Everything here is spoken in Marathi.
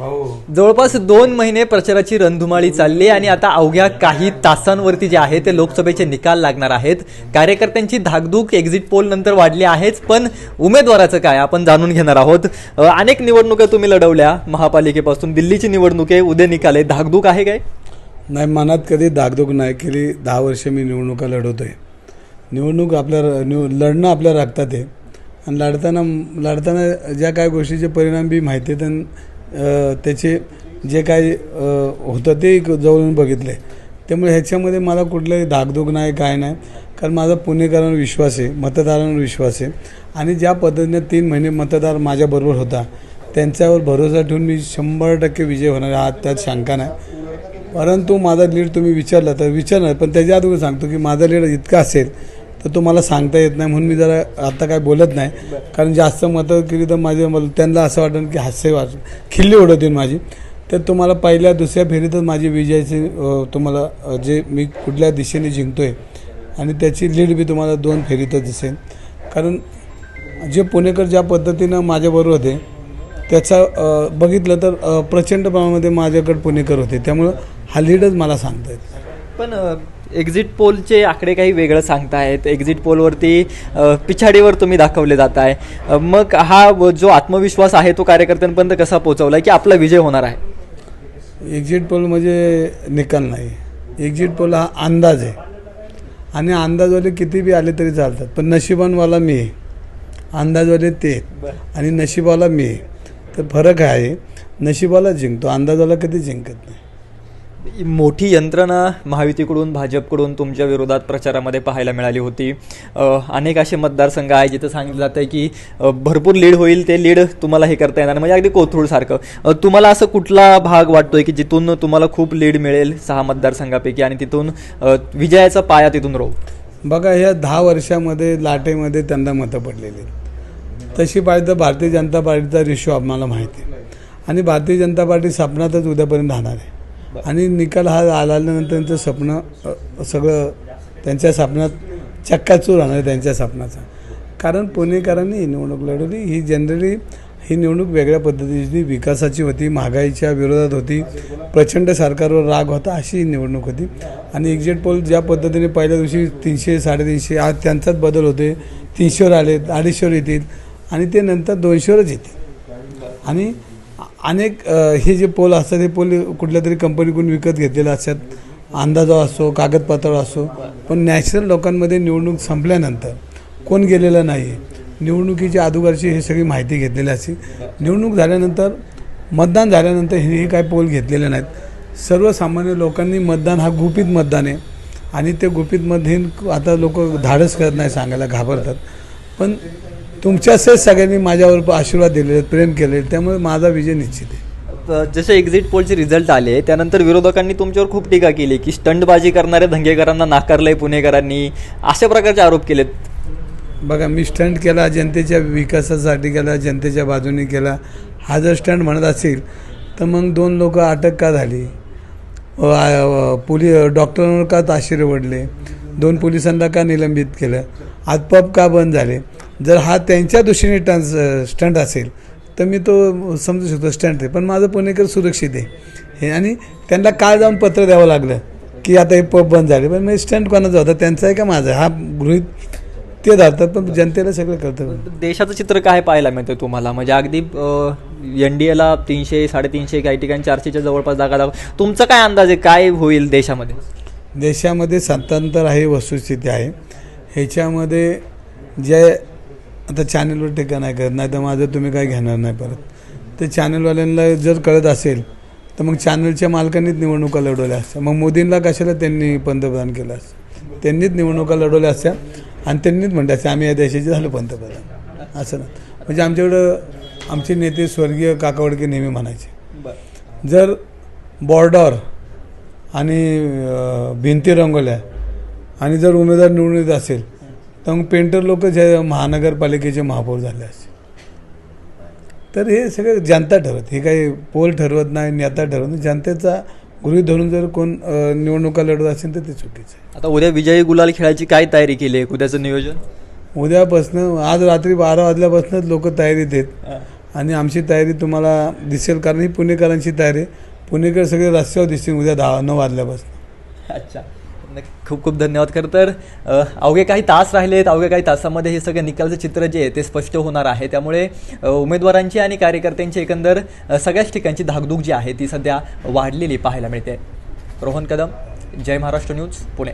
जवळपास दोन महिने प्रचाराची रणधुमाळी चालली आणि आता अवघ्या काही तासांवरती जे आहे ते लोकसभेचे निकाल लागणार आहेत. कार्यकर्त्यांची धाकधूक एक्झिट पोल नंतर वाढली आहेच पण उमेदवाराचं काय आपण जाणून घेणार आहोत. अनेक निवडणुका तुम्ही लढवल्या महापालिकेपासून. दिल्लीची निवडणूक आहे उद्या निकाल. आहे धाकधूक आहे काय? नाही मनात कधी धाकधूक नाही केली. दहा वर्ष मी निवडणुका लढवतो आहे निवडणूक आपल्या निव लढणं आपल्या रक्तात आहे. आणि लढताना लढताना ज्या काय गोष्टीचे परिणाम बी माहिती आहेत त्याचे जे काय होतं ते जवळून बघितले त्यामुळे ह्याच्यामध्ये मला कुठलंही धाकधूक नाही काय नाही. कारण माझा पुणेकरांवर विश्वास आहे मतदारांवर विश्वास आहे. आणि ज्या पद्धतीने तीन महिने मतदार माझ्याबरोबर होता त्यांच्यावर भरोसा ठेवून मी शंभर टक्के विजय होणार आहे आज त्यात शंका नाही. परंतु माझा लीड तुम्ही विचारला तर विचारणार पण त्याच्या आधी सांगतो की माझा लीड इतका असेल तर तो मला सांगता येत नाही म्हणून मी जरा आता काय बोलत नाही. कारण जास्त मतं केली तर माझे त्यांना असं वाटेल की हास्य वाट खिल्ली उडवतील माझी. तर तुम्हाला पहिल्या दुसऱ्या फेरीतच माझी विजयाची तुम्हाला जे मी कुठल्या दिशेने जिंकतो आहे आणि त्याची लीड बी तुम्हाला दोन फेरीतच दिसेल. कारण जे पुणेकर ज्या पद्धतीनं माझ्याबरोबर होते त्याचा बघितलं तर प्रचंड प्रमाणामध्ये माझ्याकडे पुणेकर होते. त्यामुळं हा लीडच मला सांगता येत पण एक्झिट पोलचे आकडे काही वेगळं सांगतायत एक्झिट पोलवरती पिछाडीवर तुम्ही दाखवले जात आहे मग हा जो आत्मविश्वास आहे तो कार्यकर्त्यांपर्यंत कसा पोहोचवला की आपला विजय होणार आहे? एक्झिट पोल म्हणजे निकाल नाही. एक्झिट पोल हा अंदाज आहे. आणि अंदाजवाले किती बी आले तरी चालतात. पण नशिबानवाला मी आहे. अंदाजवाले ते. आणि नशिबाला मी आहे. तर फरक आहे नशिबाला जिंकतो अंदाजाला कधी जिंकत नाही. मोठी यंत्रणा महायुतीकडून भाजपकडून तुमच्या विरोधात प्रचारामध्ये पाहायला मिळाली होती. अनेक असे मतदारसंघ आहे जिथं सांगितलं जातं आहे की भरपूर लीड होईल ते लीड तुम्हाला हे करता येणार म्हणजे अगदी कोथरूडसारखं तुम्हाला असं कुठला भाग वाटतोय की जिथून तुम्हाला खूप लीड मिळेल सहा मतदारसंघापैकी आणि तिथून विजयाचा पाया तिथून राहू बघा ह्या दहा वर्षामध्ये लाटेमध्ये त्यांना मतं पडलेली तशी पाहिजे तर भारतीय जनता पार्टीचा रेशो आम्हाला माहिती आहे. आणि भारतीय जनता पार्टी स्थापनातच उद्यापर्यंत राहणार आहे. आणि निकाल हा आल्यानंतर त्यांचं स्वप्न सगळं त्यांच्या स्वप्नात चक्काचूर राहणार त्यांच्या स्वप्नाचा. कारण पुणेकरांनी ही निवडणूक लढवली. ही जनरली ही निवडणूक वेगळ्या पद्धतीची विकासाची होती महागाईच्या विरोधात होती प्रचंड सरकारवर राग होता अशी ही निवडणूक होती. आणि एक्झिट पोल ज्या पद्धतीने पहिल्या दिवशी तीनशे साडेतीनशे आज त्यांचाच बदल होते तीनशेवर आले अडीचशेवर येतील. आणि ते नंतर दोनशेवरच येतील. आणि अनेक हे जे पोल असतात हे पोल कुठल्या तरी कंपनीकडून विकत घेतलेले असतात. अंदाजा असो कागदपत्र असो. पण नॅचरल लोकांमध्ये निवडणूक संपल्यानंतर कोण गेलेलं नाही आहे निवडणुकीच्या अगोदरची ही सगळी माहिती घेतलेली असते. निवडणूक झाल्यानंतर मतदान झाल्यानंतर हे हे काय पोल घेतलेले नाहीत. सर्वसामान्य लोकांनी मतदान हा गुपित मतदान आहे. आणि ते गुपितमध्ये आता लोक धाडस करत नाही सांगायला घाबरतात. पण तुमच्याच सगळ्यांनी माझ्यावर आशीर्वाद दिलेले प्रेम केले त्यामुळे माझा विजय निश्चित आहे. जसे एक्झिट पोलचे रिझल्ट आले त्यानंतर विरोधकांनी तुमच्यावर खूप टीका केली की स्टंटबाजी करणाऱ्या धंगेकरांना नाकारलंय पुणेकरांनी. अशा प्रकारचे आरोप केलेत. बघा मी स्टंट केला जनतेच्या विकासासाठी केला जनतेच्या बाजूने केला. हा जर स्टंट म्हणत असेल तर मग दोन लोक अटक का झाली? अ, आ, पोली डॉक्टरांवर का ताशेरे ओढले दोन पोलिसांना का निलंबित केलं? आतपप का बंद झाले? जर हा त्यांच्या दृष्टीने टन्स स्टंट असेल तर मी तो समजू शकतो स्टंट आहे. पण माझं पुणेकर सुरक्षित आहे. हे आणि त्यांना काल जाऊन पत्र द्यावं लागलं की आता हे पब बंद झाले. पण मी स्टंट कोणाचा होता? त्यांचा आहे का माझा? हा गृहित ते धरतात पण जनतेला सगळं कळतं. देशाचं चित्र काय पाहायला मिळतं तुम्हाला? म्हणजे अगदी एन डी एला तीनशे साडेतीनशे काही ठिकाणी चारशेच्या जवळपास जागा दाखव तुमचा काय अंदाज आहे? काय होईल देशामध्ये? देशामध्ये सत्तांतर आहे वस्तुस्थिती आहे. ह्याच्यामध्ये जे आता चॅनलवर टीका नाही करत नाही तर माझं तुम्ही काय घेणार नाही परत. ते चॅनलवाल्यांना जर कळत असेल तर मग चॅनलच्या मालकांनीच निवडणुका लढवल्या असत्या. मग मोदींना कशाला त्यांनी पंतप्रधान केलं असतं? त्यांनीच निवडणुका लढवल्या असत्या आणि त्यांनीच म्हणतात असते आम्ही या देशाचे झालो पंतप्रधान. असं ना म्हणजे आमच्याकडं आमचे नेते स्वर्गीय काकावडके नेहमी म्हणायचे. जर बॉर्डर आणि भिंती रंगवल्या आणि जर उमेदवार निवडून येत असेल तर मग पेंटर लोक जे महानगरपालिकेचे महापौर झाले असते तर हे सगळं जनता ठरवत हे काही पोल ठरवत नाही नेता ठरवत नाही. जनतेचा गृहीत धरून जर कोण निवडणुका लढवत असेल तर ते चुकीचं आहे. आता उद्या विजयी गुलाल खेळायची काय तयारी केली आहे? उद्याचं नियोजन? उद्यापासनं आज रात्री बारा वाजल्यापासूनच लोक तयारीत आहेत. आणि आमची तयारी तुम्हाला दिसेल कारण ही पुणेकरांची तयारी पुणेकर सगळे रस्त्यावर दिसतील उद्या दहा नऊ वाजल्यापासून. अच्छा. खूप खूप धन्यवाद. खरं तर अवघे काही तास राहिले आहेत अवघ्या काही तासामध्ये हे सगळं निकालचं चित्र जे आहे ते स्पष्ट होणार आहे. त्यामुळे उमेदवारांची आणि कार्यकर्त्यांची एकंदर सगळ्याच ठिकाणची धाकधूक जी आहे ती सध्या वाढलेली पाहायला मिळते. रोहन कदम जय महाराष्ट्र न्यूज पुणे.